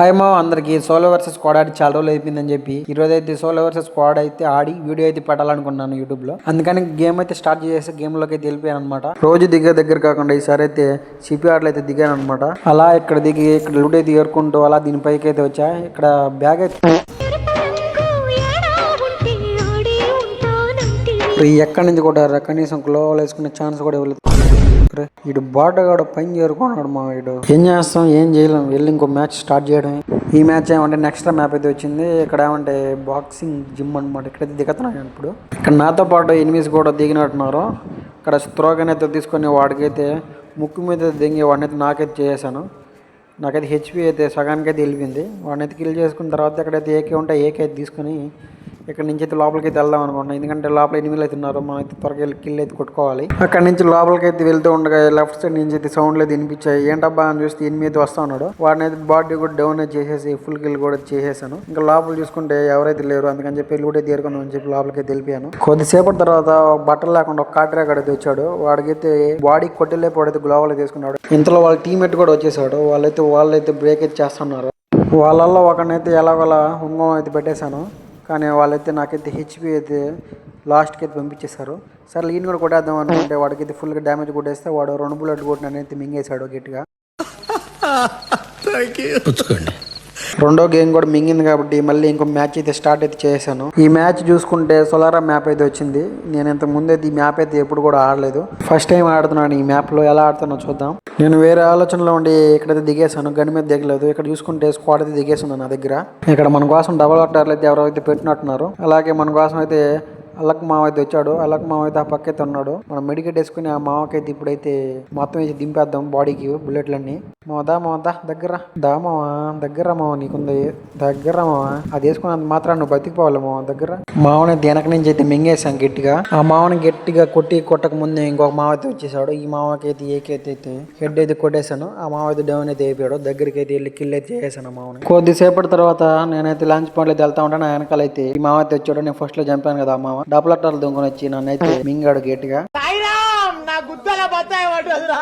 Hi మా అందరికి. Solo versus squad ఆడి చాలా రోజులు అయిపోయిందని చెప్పి ఈ రోజు అయితే సోలో వర్సెస్ స్క్వాడ్ అయితే ఆడి వీడియో అయితే పెట్టాలనుకున్నాను యూట్యూబ్లో. అందుకని గేమ్ అయితే స్టార్ట్ చేసి గేమ్లోకి అయితే వెళ్ళిపోయాను అనమాట రోజు దిగే దగ్గర కాకుండా ఈసారి అయితే సిపిఆర్లు అయితే దిగాను అనమాట అలా ఇక్కడ దిగి ఇక్కడ లూట్ అయితే ఏరుకుంటూ అలా దీనిపైకి అయితే వచ్చా. ఇక్కడ బ్యాగ్ అయితే ఎక్కడి నుంచి కొట్టారు కనీసం గ్లోవల్ వేసుకునే ఛాన్స్ కూడా ఇవ్వలేదు. రే, వీడు బాటగాడు పని చేరుకున్నాడు మా వీడు. ఏం చేస్తాం? ఏం చేయలేం? వెళ్ళి ఇంకో మ్యాచ్ స్టార్ట్ చేయడం ఈ మ్యాచ్ ఏమంటే నెక్స్ట్ మ్యాప్ అయితే వచ్చింది. ఇక్కడ ఏమంటే బాక్సింగ్ జిమ్ అనమాట ఇక్కడైతే దిగుతున్నాడు ఇప్పుడు. ఇక్కడ నాతో పాటు ఎనిమిస్ కూడా దిగినట్టున్నారు. ఇక్కడ స్త్రోగన్ అయితే తీసుకొని వాడికైతే ముక్కు మీద దింగి వాడిని అయితే నాకైతే చేశాను నాకైతే హెచ్పి అయితే సగానికి అయితే వెళ్ళిపోయింది. వాడిని అయితే కిల్ చేసుకున్న తర్వాత ఎక్కడైతే ఏకే ఉంటే ఏకే తీసుకొని ఇక్కడ నుంచి అయితే లోపలికి అయితే వెళ్దాం అనుకుంటున్నాం. ఎందుకంటే లోపల ఎనిమిది అయితే ఉన్నారు. మనం అయితే త్వరగా వెళ్ళి కిల్ అయితే కొట్టుకోవాలి. అక్కడ నుంచి లోపలికి అయితే వెళ్తూ ఉండగా లెఫ్ట్ సైడ్ నుంచి అయితే సౌండ్లు అయితే వినిపించాయి. ఏంటబ్బా అని చూస్తే ఎనిమిది అయితే వస్తా ఉన్నాడు. వాడిని అయితే బాడీ కూడా డౌన్ అయితే చేసేసి ఫుల్ కిల్ కూడా చేసేసాను. ఇంకా లోపల చూసుకుంటే ఎవరైతే లేరు అందుకని చెప్పి కూడా తీరుకుందాం అని చెప్పి లోపలికి తెలిపాను కొద్దిసేపటి తర్వాత బట్టలు లేకుండా ఒక కాటరే అయితే వచ్చాడు. వాడికైతే బాడీ కొట్టలేపడైతే గ్లోవల్ తీసుకున్నాడు. ఇంతలో వాళ్ళ టీమేట్ కూడా వచ్చేసాడు. వాళ్ళైతే వాళ్ళైతే బ్రేక్ అయితే చేస్తున్నారు. వాళ్ళల్లో ఒకనైతే ఎలాగోలా హుంగం అయితే పెట్టేశాను. కానీ వాళ్ళైతే నాకైతే హెచ్పి అయితే లాస్ట్కి అయితే పంపించేశారు. సరే ఈయన కూడా కొట్టేద్దాం అనుకుంటే వాడికైతే ఫుల్గా డ్యామేజ్ కొట్టేస్తే వాడు రెండు బుల్లెట్ కొట్టిన అయితే మింగేశాడు గట్టిగా. పుచ్చుకోండి. రెండో గేమ్ కూడా మింగింది కాబట్టి మళ్ళీ ఇంకో మ్యాచ్ అయితే స్టార్ట్ అయితే చేశాను. ఈ మ్యాచ్ చూసుకుంటే సోలారా మ్యాప్ అయితే వచ్చింది. నేను ఇంతకు ముందు అయితే ఈ మ్యాప్ అయితే ఎప్పుడు కూడా ఆడలేదు. ఫస్ట్ టైం ఆడుతున్నాను ఈ మ్యాప్లో. ఎలా ఆడుతానో చూద్దాం. నేను వేరే ఆలోచనలో ఉండి ఇక్కడైతే దిగేశాను. గని మీద దిగలేదు. ఇక్కడ చూసుకుంటే స్క్వాడ్ అయితే దిగేసింది నా దగ్గర. ఇక్కడ మన కోసం డబల్ ఆర్డర్లు అయితే ఎవరో అయితే పెట్టినట్టున్నారు. అలాగే మన కోసం అయితే అల్లక్ మావ అయితే వచ్చాడు. అల్లక్ మావ అయితే ఆ పక్క అయితే ఉన్నాడు. మనం మెడికేట్ వేసుకుని ఆ మావకైతే ఇప్పుడైతే మొత్తం వేసి దింపేద్దాం బాడీకి బుల్లెట్లన్నీ. మావ దా దగ్గర దా దగ్గర మావ నీకుంది. దగ్గర మావ అది వేసుకున్నంత మాత్రం నువ్వు బతికిపోవాలి మావ దగ్గర మావని వెనక నుంచి అయితే మింగేసాం గట్టిగా. ఆ మావని గట్టిగా కొట్టి కొట్టక ముందే ఇంకొక మావ అయితే వచ్చేసాడు. ఈ మావకి అయితే ఏకైతే అయితే హెడ్ అయితే కొట్టేశాను. ఆ మావ అయితే డౌన్ అయితే అయిపోయాడు. దగ్గరికి అయితే వెళ్ళి కిల్ అయితే చేసాను మావని కొద్దిసేపటి తర్వాత నేనైతే లంచ్ పాయింట్ అయితే వెళ్తా ఉంటాను. నా వెనకాల అయితే ఈ మావ అయితే వచ్చాడు. నేను ఫస్ట్లో చంపాను కదా ఆ మావ డబ్బుల అట్టాలు దొంగని వచ్చి నన్ను అయితే మింగాడు గట్టిగా. నా గుద్దల బత్తాయి పడ్డదురా